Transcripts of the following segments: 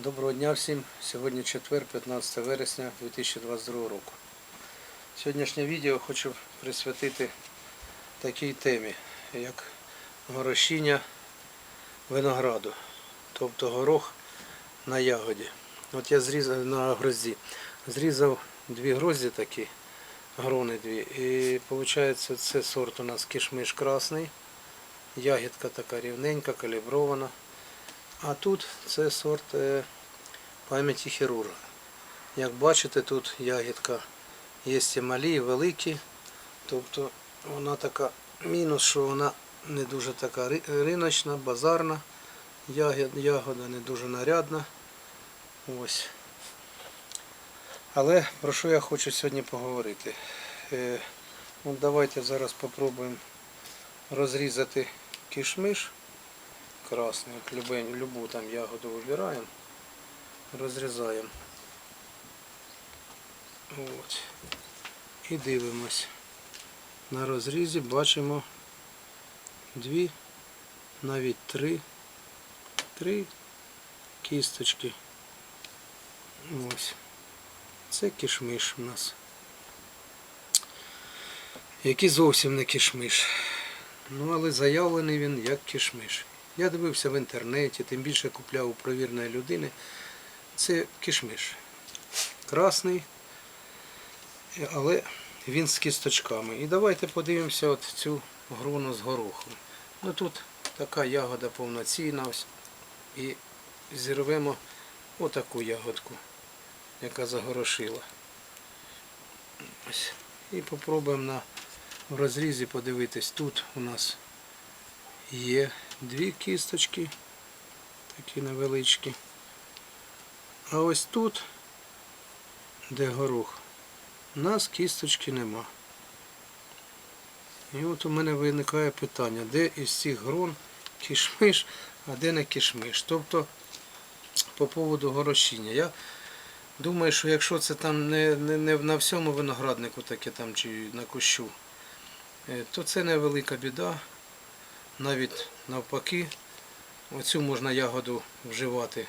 Доброго дня всім. Сьогодні четвер, 15 вересня 2022 року. Сьогоднішнє відео хочу присвятити такій темі, як горошіння винограду, тобто горох на ягоді. От я зрізав на грозді. Зрізав дві грозді такі, грони дві. І виходить, це сорт у нас кишмиш красний. Ягідка така рівненька, калібрована. А тут це сорт е, пам'яті хірурга. Як бачите, тут ягідка є і малі, і великі. Тобто вона така мінус, що вона не дуже така риночна, базарна. Ягода не дуже нарядна. Ось. Але про що я хочу сьогодні поговорити? Е, от давайте зараз спробуємо розрізати кишмиш красний. От любень, любу там ягоду вибираємо, розрізаємо. От. І дивимось. На розрізі бачимо дві, навіть три, три кісточки. Ось. Це кишмиш у нас. Який зовсім не кишмиш. Ну, але заявлений він як кишмиш. Я дивився в інтернеті, тим більше купляв у провірної людини. Це кишмиш. Красний, але він з кісточками. І давайте подивимося от цю груну з горохом. Ну тут така ягода повноцінна. І зірвемо отаку ягодку, яка загорошила. Ось. І попробуємо на в розрізі подивитись. Тут у нас є дві кісточки, такі невеличкі. А ось тут, де горох, у нас кісточки нема. І от у мене виникає питання, де із цих грон кишмиш, а де не кишмиш. Тобто по поводу горошіння. Я думаю, що якщо це там не, не, не на всьому винограднику таке там чи на кущу, е, то це невелика біда. Навіть навпаки, оцю можна ягоду вживати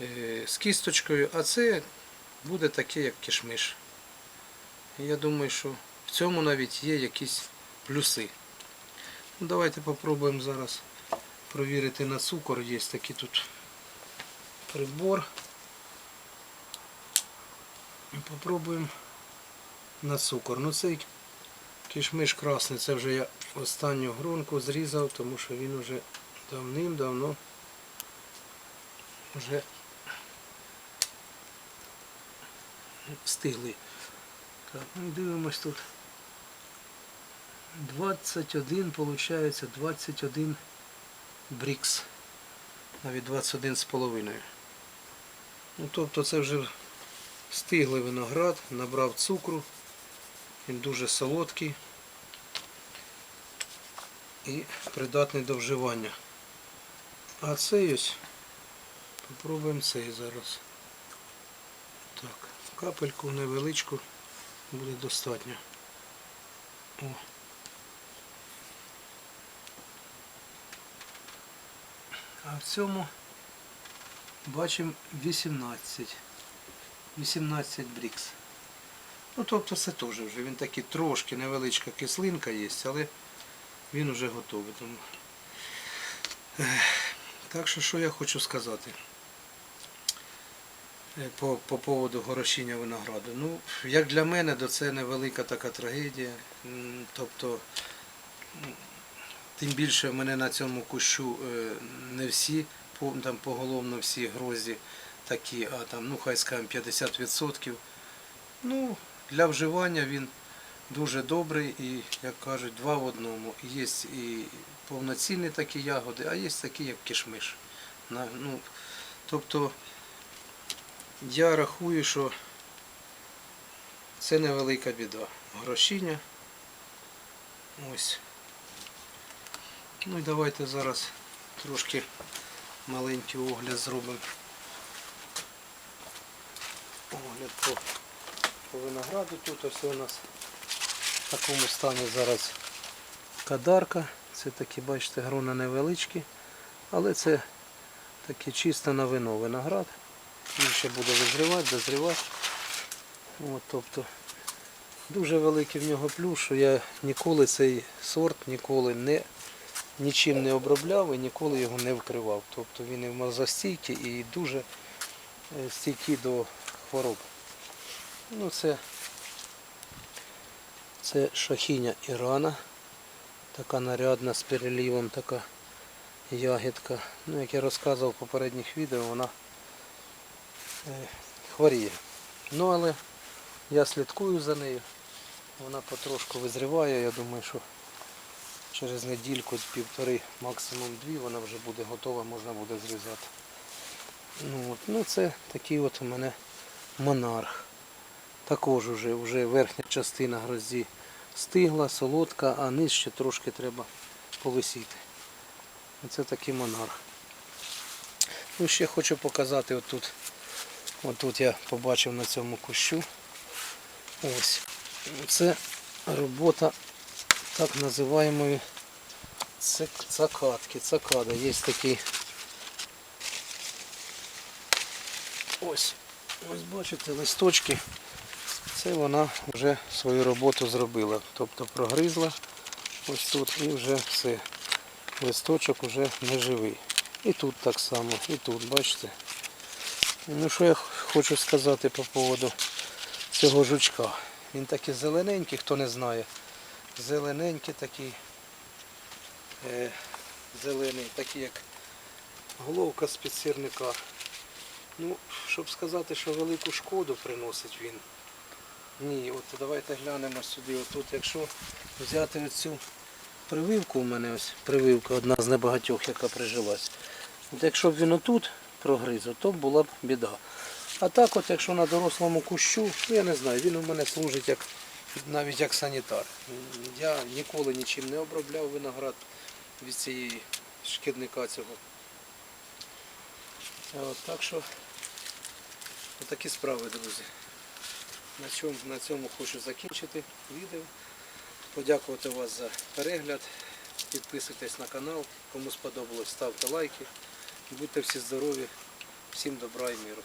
е, з кісточкою, а це буде таке, як кишмиш. Я думаю, що в цьому навіть є якісь плюси. Ну, давайте попробуємо зараз провірити на цукор. Є такий тут прибор. Попробуємо на цукор. Ну цей кишмиш красний, це вже я останню грунку зрізав, тому що він вже давним-давно вже стиглий. Так, ну і дивимось тут. 21, виходить, 21 брікс. Навіть 21 з половиною. Ну, тобто це вже стиглий виноград, набрав цукру, він дуже солодкий і придатний до вживання. А цей ось, попробуємо цей зараз. Так, капельку невеличку буде достатньо. О. А в цьому бачимо 18. 18 брікс. Ну тобто це теж вже він такий трошки невеличка кислинка є, але він вже готовий. Тому. Так що що я хочу сказати е, по, по поводу горошіння винограду. Ну, як для мене, то це невелика така трагедія. Тобто, тим більше в мене на цьому кущу е, не всі, там поголовно всі грозді такі, а там, ну хай скажемо 50%. Ну, для вживання він дуже добрий і, як кажуть, два в одному. Є і повноцінні такі ягоди, а є такі, як кишмиш. Ну, тобто я рахую, що це невелика біда. Грошіння. Ось. Ну і давайте зараз трошки маленький огляд зробимо. Огляд по, по винограду тут ось у нас в такому стані зараз кадарка. Це такі, бачите, грона невеличкі, але це Такий чисто на вино виноград. Він ще буде визрівати, дозрівати. От, тобто дуже великий в нього плюс, що я ніколи цей сорт ніколи не, нічим не обробляв і ніколи його не вкривав. Тобто він і морозостійкий і дуже е, стійкий до хвороб. Ну, це, це шахіня Ірана. Така нарядна з перелівом, така ягідка. Ну, як я розказував в попередніх відео, вона е, хворіє. Ну, але я слідкую за нею. Вона потрошку визріває. Я думаю, що через недільку, півтори, максимум дві, вона вже буде готова, можна буде зрізати. Ну, от, ну це такий от у мене монарх. Також уже, вже верхня частина грозі стигла, солодка, а низ ще трошки треба повисіти. Оце такий монарх. Ну, ще хочу показати отут. Отут я побачив на цьому кущу. Ось. Це робота так називаємої цакатки. Цакада. Є такий. Ось. Ось бачите, листочки. Це вона вже свою роботу зробила. Тобто прогризла ось тут і вже все. Листочок вже не живий. І тут так само, і тут, бачите. Ну що я хочу сказати по поводу цього жучка. Він такий зелененький, хто не знає. Зелененький такий. Е, зелений, такий як головка з підсірника. Ну, щоб сказати, що велику шкоду приносить він. Ні, от давайте глянемо сюди. Отут, якщо взяти оцю прививку у мене ось прививка, одна з небагатьох, яка прижилась. От якщо б він отут прогриз, то була б біда. А так от, якщо на дорослому кущу, ну, я не знаю, він у мене служить як навіть як санітар. Я ніколи нічим не обробляв виноград від цієї шкідника цього. От, так що отакі справи, друзі. На цьому, на цьому хочу закінчити відео. Подякувати вас за перегляд. Підписуйтесь на канал. Кому сподобалось, ставте лайки. Будьте всі здорові. Всім добра і миру.